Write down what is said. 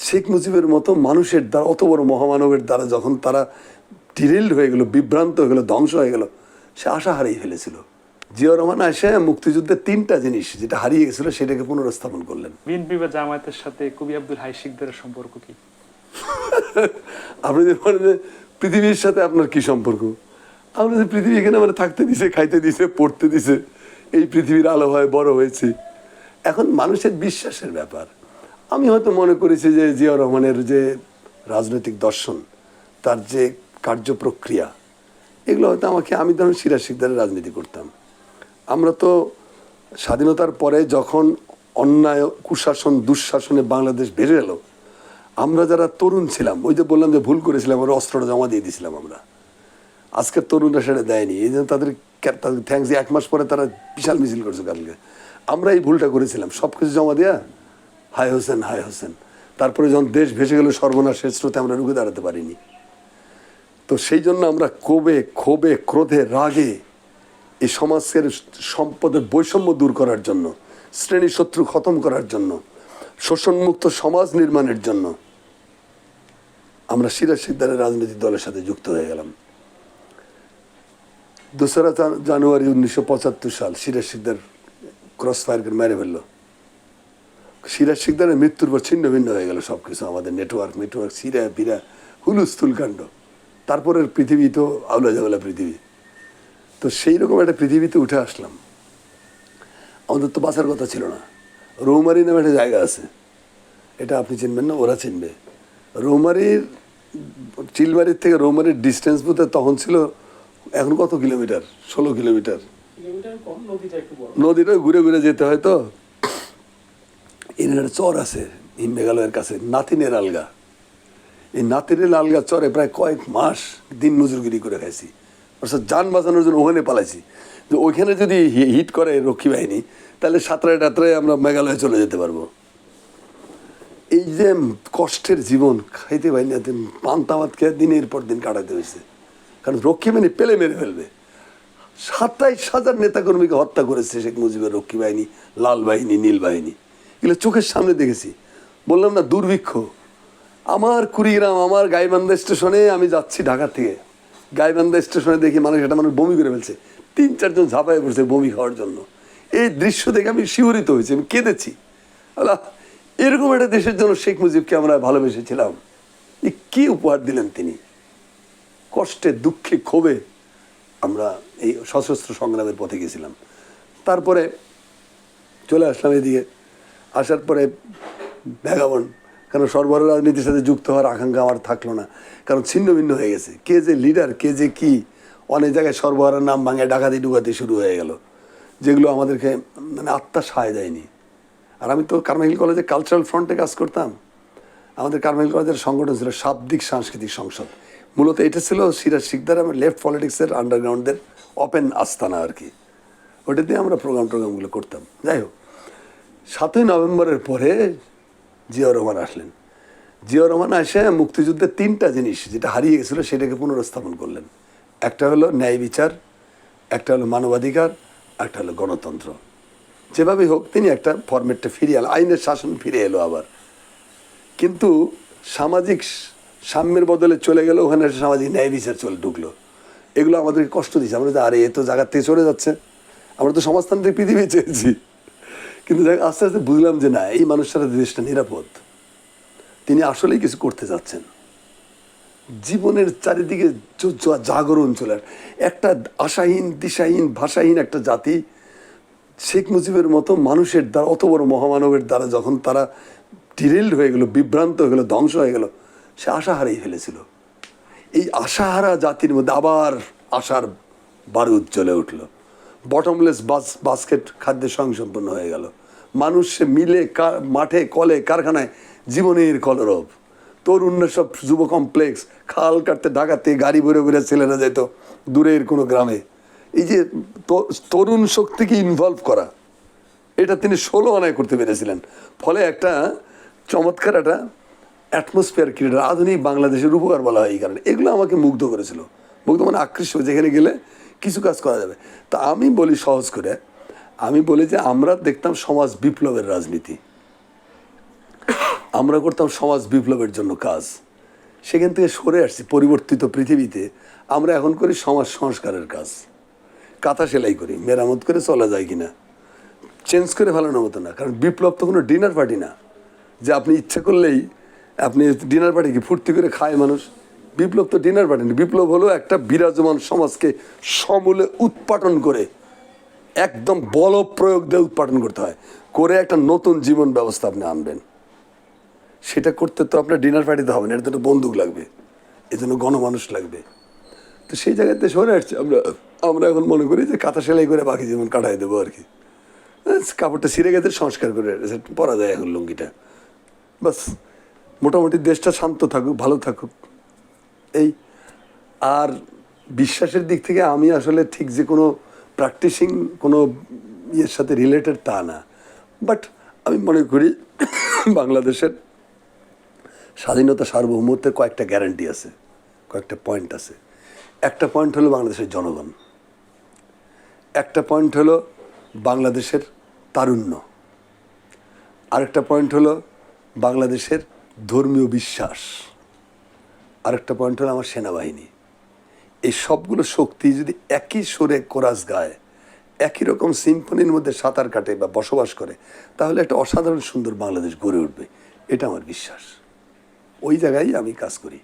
শেখ মুজিবের মতো মানুষের দ্বারা অত বড় মহামানবের দ্বারা যখন তারা ডিরেল্ড হয়ে গেল বিভ্রান্ত হয়ে গেল ধ্বংস হয়ে গেল সে আশা হারিয়ে ফেলেছিল। জিয়া রহমান এসে মুক্তিযুদ্ধের তিনটা জিনিস যেটা হারিয়ে গেছিল সেটাকে পুনরস্থাপন করলেন। বিএনপি বা জামায়াতের সাথে কবি আব্দুল হাই শিকদারের সম্পর্ক কি? আপনি যে বলেন যে পৃথিবীর সাথে আপনার কি সম্পর্ক? আমরা যে পৃথিবী এখানে মানে থাকতে দিছে খাইতে দিছে পড়তে দিছে এই পৃথিবীর আলো হয় বড় হয়েছে। এখন মানুষের বিশ্বাসের ব্যাপার। আমি হয়তো মনে করেছি যে জিয়া রহমানের যে রাজনৈতিক দর্শন, তার যে কার্য প্রক্রিয়া এগুলো হয়তো আমাকে, আমি ধরুন সিরাজ শিকদারের রাজনীতি করতাম। আমরা তো স্বাধীনতার পরে যখন অন্যায়, কুশাসন, দুঃশাসনে বাংলাদেশ বেড়ে এলো, আমরা যারা তরুণ ছিলাম, ওই যে বললাম যে ভুল করেছিলাম আমরা অস্ত্রটা জমা দিয়ে দিয়েছিলাম আমরা। আজকের তরুণরা সেটা দেয়নি, এই জন্য তাদের থ্যাংকস এক মাস পরে তারা বিশাল মিছিল করছে কালকে। আমরা এই ভুলটা করেছিলাম সব কিছু জমা দেয়া হাই হোসেন, হায় হোসেন। তারপরে যখন দেশ ভেসে গেল, সর্বনাশের স্রোতে আমরা রুখে দাঁড়াতে পারিনি। তো সেই জন্য আমরা কোবে ক্ষোভে, ক্রোধে, রাগে এই সমাজের সম্পদের বৈষম্য দূর করার জন্য, শ্রেণি শত্রু খতম করার জন্য, শোষণমুক্ত সমাজ নির্মাণের জন্য আমরা সিরাজ সিকদারের রাজনৈতিক দলের সাথে যুক্ত হয়ে গেলাম। দোসরা জানুয়ারি উনিশশো পঁচাত্তর সাল সিরাজ সিকদার ক্রস ফায়ার মেরে ফেলল। সিরাজ শিকদারের মৃত্যুর পর ছিন্ন ভিন্ন হয়ে গেল সব কিছু আমাদের নেটওয়ার্ক নেটওয়ার্ক সিরা বিরা হুলুস্থুল কাণ্ড তারপরের পৃথিবী তো আউলা জাউলা পৃথিবী তো সেই রকম একটা পৃথিবীতে উঠে আসলাম আমাদের তো বাঁচার কথা ছিল না রৌমারি নামে একটা জায়গা আছে এটা আপনি চিনবেন না ওরা চিনবে রৌমারির চিলমারির থেকে রৌমারির ডিস্টেন্স বোধ তখন ছিল এখন কত কিলোমিটার ষোলো কিলোমিটার নদীটা ঘুরে ঘুরে যেতে হয় তো? এর একটা চর আছে মেঘালয়ের কাছে। নাতিনের আলগা। এই নাতিনের আলগা চরে প্রায় কয়েক মাস দিন মজুরগিরি করে খাইছি। অর্থাৎ যান বাঁচানোর জন্য ওখানে পালাইছি। যে ওইখানে যদি হিট করে রক্ষী বাহিনী, তাহলে সাঁতরায় টাতরায় আমরা মেঘালয়ে চলে যেতে পারব। এই যে কষ্টের জীবন, খাইতে পারিনি এত পান্তামাত খেয়ে দিনের পর দিন কাটাতে হয়েছে কারণ রক্ষী বাহিনী পেলে মেরে ফেলবে। সাতাইশ হাজার নেতাকর্মীকে হত্যা করেছে শেখ মুজিবের রক্ষী বাহিনী, লাল বাহিনী, নীল বাহিনী। এগুলো চোখের সামনে দেখেছি। বললাম, না, দুর্ভিক্ষ। আমার কুড়িগ্রাম, আমার গাইবান্ধা স্টেশনে আমি যাচ্ছি ঢাকা থেকে। গাইবান্ধা স্টেশনে দেখি মানুষ এটা মানুষ বমি করে ফেলছে। তিন, চারজন ঝাঁপায় পড়ছে বমি খাওয়ার জন্য। এই দৃশ্য দেখে আমি শিহরিত হয়েছি, আমি কেঁদেছি। আল্লাহ, এরকম একটা দেশের জন্য শেখ মুজিবকে আমরা ভালোবেসেছিলাম। কি উপহার দিলেন তিনি? কষ্টে, দুঃখে, ক্ষোভে আমরা এই সশস্ত্র সংগ্রামের পথে গেছিলাম। তারপরে চলে আসলাম এদিকে। আসার পরে ভ্যাগাবন কারণ সরবরাহ রাজনীতির সাথে যুক্ত হওয়ার আকাঙ্ক্ষা আমার থাকল না। কারণ ছিন্ন ভিন্ন হয়ে গেছে। কে যে লিডার কে যে কি, অনেক জায়গায় সর্বহারার নাম ভাঙে ডাকাতি ডুকাতি শুরু হয়ে গেল। যেগুলো আমাদেরকে মানে আত্মা সায় দেয়নি। আর আমি তো কারমাইল কলেজে কালচারাল ফ্রন্টে কাজ করতাম। আমাদের কারমাইল কলেজের সংগঠন ছিল শাব্দিক সাংস্কৃতিক সংসদ। মূলত এটা ছিল সিরাজ শিকদার আমার লেফট পলিটিক্সের আন্ডারগ্রাউন্ডদের ওপেন আস্তানা আর কি। ওটা দিয়ে আমরা প্রোগ্রাম টোগ্রামগুলো করতাম। যাই হোক। সাতই নভেম্বরের পরে জিয়া রহমান আসলেন। জিয়া রহমান এসে মুক্তিযুদ্ধের তিনটা জিনিস যেটা হারিয়ে গেছিল সেটাকে পুনরস্থাপন করলেন। একটা হলো ন্যায় বিচার, একটা হলো মানবাধিকার, একটা হলো গণতন্ত্র। যেভাবেই হোক, তিনি একটা ফরম্যাটটা ফিরিয়ে এলো আইনের শাসন ফিরে এলো আবার। কিন্তু সামাজিক সাম্যের বদলে চলে গেল ওখানে সামাজিক ন্যায় বিচার চলে ঢুকলো। এগুলো আমাদেরকে কষ্ট দিচ্ছে। আমরা আরে, এ তো জায়গার থেকে চলে যাচ্ছে। আমরা তো সমাজতান্ত্রিক পৃথিবী চেয়েছি কিন্তু দেখ আস্তে আস্তে বুঝলাম যে না, এই মানুষটার দেশটা নিরাপদ, তিনি আসলেই কিছু করতে যাচ্ছেন। জীবনের চারিদিকে জাগরণ চলে একটা আশাহীন, দিশাহীন, ভাষাহীন একটা জাতি, শেখ মুজিবের মতো মানুষের দ্বারা, অত বড় মহামানবের দ্বারা যখন তারা ডিরেল্ড হয়ে গেল, বিভ্রান্ত হয়ে গেল, ধ্বংস হয়ে গেল, সে আশা হারিয়ে ফেলেছিল। এই আশাহারা জাতির মধ্যে আবার আশার বারুদ জ্বলে উঠল। বটমলেস বাস বাস্কেট খাদ্যে স্বয়ংসম্পন্ন হয়ে গেল। মানুষ মিলে মাঠে, কলে, কারখানায় জীবনের কলরব। তরুণরা সব যুব কমপ্লেক্স, খাল কাটতে ঢাকাতে গাড়ি ভরে ভরে ছেলেরা যেত দূরের কোনো গ্রামে। এই যে তরুণ শক্তিকে ইনভলভ করা, এটা তিনি ষোলো আনায় করতে পেরেছিলেন। ফলে একটা চমৎকার একটা অ্যাটমসফিয়ার ক্রিয়েট আধুনিক বাংলাদেশের উপকার বলা হয় এই কারণে। এগুলো আমাকে মুগ্ধ করেছিল। মুগ্ধ মানে আকৃষ্ট যেখানে গেলে কিছু কাজ করা যাবে। তা আমি বলি সহজ করে আমি বলি যে আমরা দেখতাম সমাজ বিপ্লবের রাজনীতি। আমরা করতাম সমাজ বিপ্লবের জন্য কাজ। সেখান থেকে সরে আসছি পরিবর্তিত পৃথিবীতে। আমরা এখন করি সমাজ সংস্কারের কাজ। কাঁথা সেলাই করি, মেরামত করে চলা যায় কিনা। চেঞ্জ করে ফেলানোর মতো না, কারণ বিপ্লব তো কোনো ডিনার পার্টি না। যে আপনি ইচ্ছে করলেই আপনি ডিনার পার্টি কি ফুর্তি করে খায় মানুষ? বিপ্লব তো ডিনার পার্টি না। বিপ্লব হলো একটা বিরাজমান সমাজকে সমূলে উৎপাটন করে। একদম বল প্রয়োগ দিয়ে উৎপাদন করতে হয়। করে একটা নতুন জীবন ব্যবস্থা আপনি আনবেন। সেটা করতে তো আপনার ডিনার পার্টিতে হবে না, এর জন্য বন্দুক লাগবে, এর জন্য গণমানুষ লাগবে। তো সেই জায়গাতে সরে আসছে আমরা। আমরা এখন মনে করি যে কাঁথা সেলাই করে বাকি জীবন কাটাই দেবো আর কি। কাপড়টা ছিঁড়ে গেছে, সংস্কার করে পরা যায় এখন লুঙ্গিটা। বাস মোটামুটি দেশটা শান্ত থাকুক, ভালো থাকুক। এই, আর বিশ্বাসের দিক থেকে আমি আসলে ঠিক যে কোনো প্র্যাকটিসিং কোনো ইয়ের সাথে রিলেটেড তা না। বাট আমি মনে করি বাংলাদেশের স্বাধীনতা সার্বভৌমত্বের কয়েকটা গ্যারান্টি আছে, কয়েকটা পয়েন্ট আছে। একটা পয়েন্ট হলো বাংলাদেশের জনগণ। একটা পয়েন্ট হলো বাংলাদেশের তারুণ্য। আরেকটা পয়েন্ট হলো বাংলাদেশের ধর্মীয় বিশ্বাস। আরেকটা পয়েন্ট হলো আমার সেনাবাহিনী। এই সবগুলো শক্তি যদি একই সুরে কোরাস গায়, একই রকম সিম্ফনির মধ্যে সাঁতার কাটে বা বসবাস করে, তাহলে একটা অসাধারণ সুন্দর বাংলাদেশ গড়ে উঠবে। এটা আমার বিশ্বাস। ওই জায়গায় আমি কাজ করি।